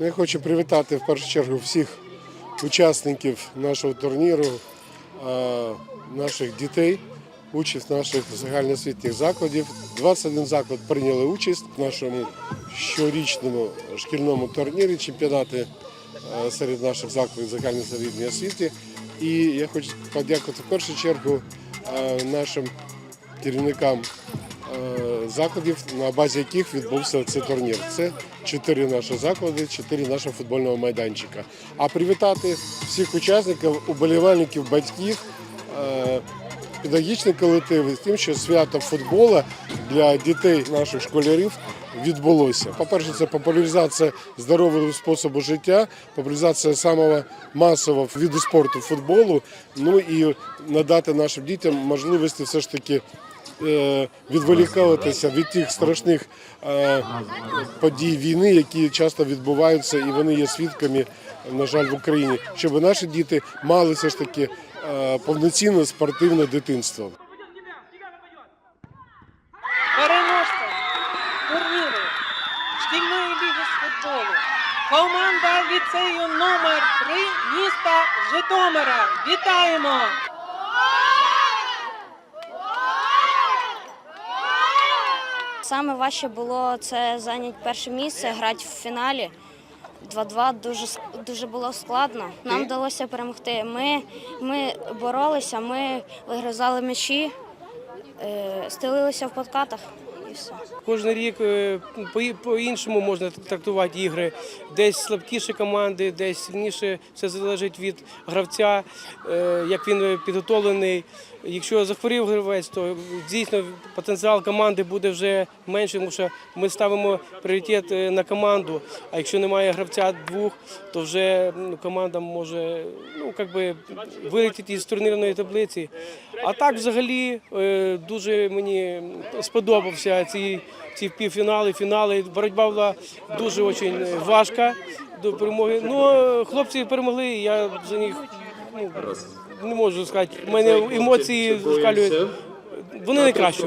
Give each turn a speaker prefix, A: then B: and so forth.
A: Я хочу привітати в першу чергу всіх учасників нашого турніру, е, наших дітей, участь наших загальноосвітніх закладів. 21 заклад прийняли участь в нашому щорічному шкільному турнірі, чемпіонаті е, серед наших закладів загальної середньої освіти. І я хочу подякувати в першу чергу е, нашим керівникам закладів, на базі яких відбувся цей турнір. Це чотири наші заклади, чотири наших футбольного майданчика. А привітати всіх учасників, уболівальників, батьків, е, педагогічні колективи з тим, що свято футболу для дітей наших школярів відбулося. По-перше, це популяризація здорового способу життя, популяризація самого масового виду спорту футболу. Ну і надати нашим дітям можливості все ж таки відволікатися від тих страшних е, подій війни, які часто відбуваються, і вони є свідками, на жаль, в Україні, щоб наші діти мали все ж таки е, повноцінне спортивне дитинство.
B: Переможцем турніру шкільної ліги з футболу. Команда ліцею номер 3 міста Житомира. Вітаємо!
C: Саме важче було це зайняти перше місце, грати в фіналі. 2-2 дуже дуже було складно. Нам вдалося перемогти. Ми, ми боролися, ми вигризали м'ячі, е, стелилися в подкатах і все.
D: Кожен рік е, по- по-іншому можна трактувати ігри. Десь слабкіші команди, десь сильніше. Все залежить від гравця, е, як він підготовлений. Якщо захворів гравець, то дійсно потенціал команди буде вже менше, тому що ми ставимо пріоритет е, на команду. А якщо немає гравця двох, то вже команда може ну, как би, вилетіти із турнірної таблиці. А так, взагалі, е, дуже мені сподобався ці, ці півфінали, фінали. Боротьба була дуже очень важка до перемоги. Ну, хлопці перемогли, я за них ну, не можу сказати. У мене емоції зашкалюють. Вони найкращі.